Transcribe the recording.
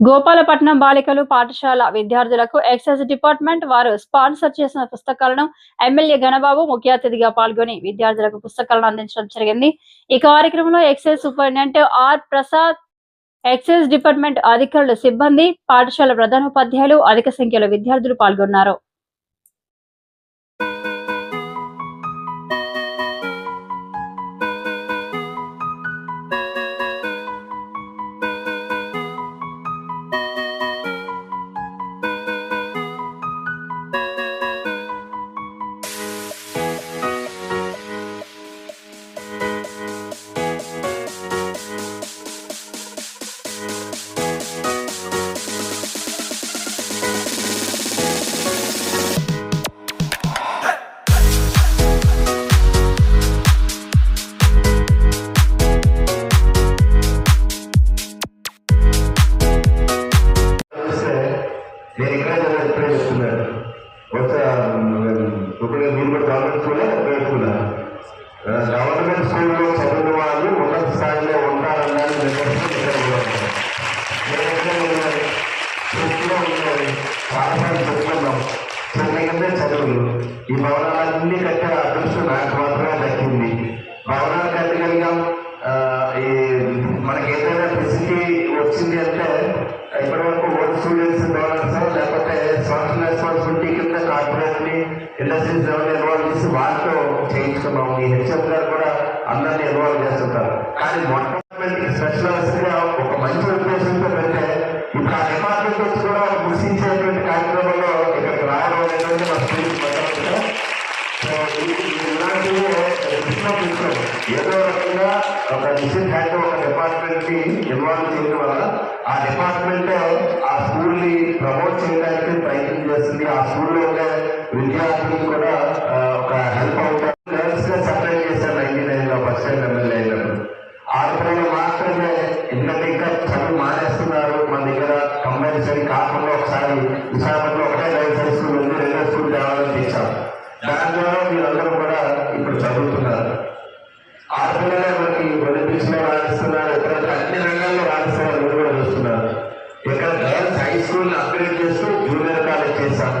గోపాలపట్నం బాలికలు పాఠశాల విద్యార్థులకు ఎక్సైజ్ డిపార్ట్మెంట్ వారు స్పాన్సర్ చేసిన పుస్తకాలను ఎమ్మెల్యే గణబాబు ముఖ్య అతిథిగా పాల్గొని విద్యార్థులకు పుస్తకాలను అందించడం జరిగింది. ఈ కార్యక్రమంలో excise superintendent R Prasad excise department అధికారులు సిబ్బంది పాఠశాల ప్రధానోపాధ్యాయులు అధిక సంఖ్యలో విద్యార్థులు పాల్గొన్నారు. నేను ఇక్కడ ఇప్పుడే చెప్తున్నాను కొత్త ఇప్పుడు మీరు కూడా గవర్నమెంట్ స్కూలే ప్రైవేట్ గవర్నమెంట్ స్కూల్లో చదివిన వాళ్ళు ఉన్నత స్థాయిలో ఉంటారన్నాను నిదర్శనం ఇక్కడ చాలాసార్లు చెప్తున్నాం చిన్న చదువులు. ఈ భవనాలన్నీ కట్టే అదృష్టం నాకు మాత్రమే దక్కింది. భవనాలు అందరినీ ఇన్వాల్వ్ చేస్తుంటారు. కానీ మొట్టమొదటి స్పెషలైజ్గా ఒక మంచి ఉద్దేశంతో పెడితే ఇప్పుడు ఆ డిపార్ట్మెంట్ వచ్చి కూడా ముసించేటువంటి కార్యక్రమంలో ఇక్కడికి రావడం అనేది మా స్టూడెంట్స్ ఏదో రకంగా ఒక మిషన్ హ్యాండ్ ఒక డిపార్ట్మెంట్ని ఇన్వాల్వ్ చేయడం వల్ల ఆ డిపార్ట్మెంట్ ఆ స్కూల్ని ప్రమోట్ చేయడానికి ప్రయత్నం చేస్తుంది. ఆ స్కూల్లో ఉండే ఒకసారి విశాఖపట్నం ఒకటే లైసెన్స్ హై స్కూల్ ఉంది రెండో స్కూల్ తేవాలని తీసాం దాని ద్వారా మీరందరూ కూడా ఇప్పుడు చదువుతున్నారు. ఆడపిల్లలే మనకి ఒలింపిక్స్లో రాణిస్తున్నారు ఇక్కడ అన్ని రంగాల్లో రాణిస్తున్నారు మీరు కూడా చూస్తున్నారు. ఇక్కడ గర్ల్స్ హై స్కూల్ అప్గ్రేడ్ చేస్తూ జూనియర్ కాలేజ్ చేశాం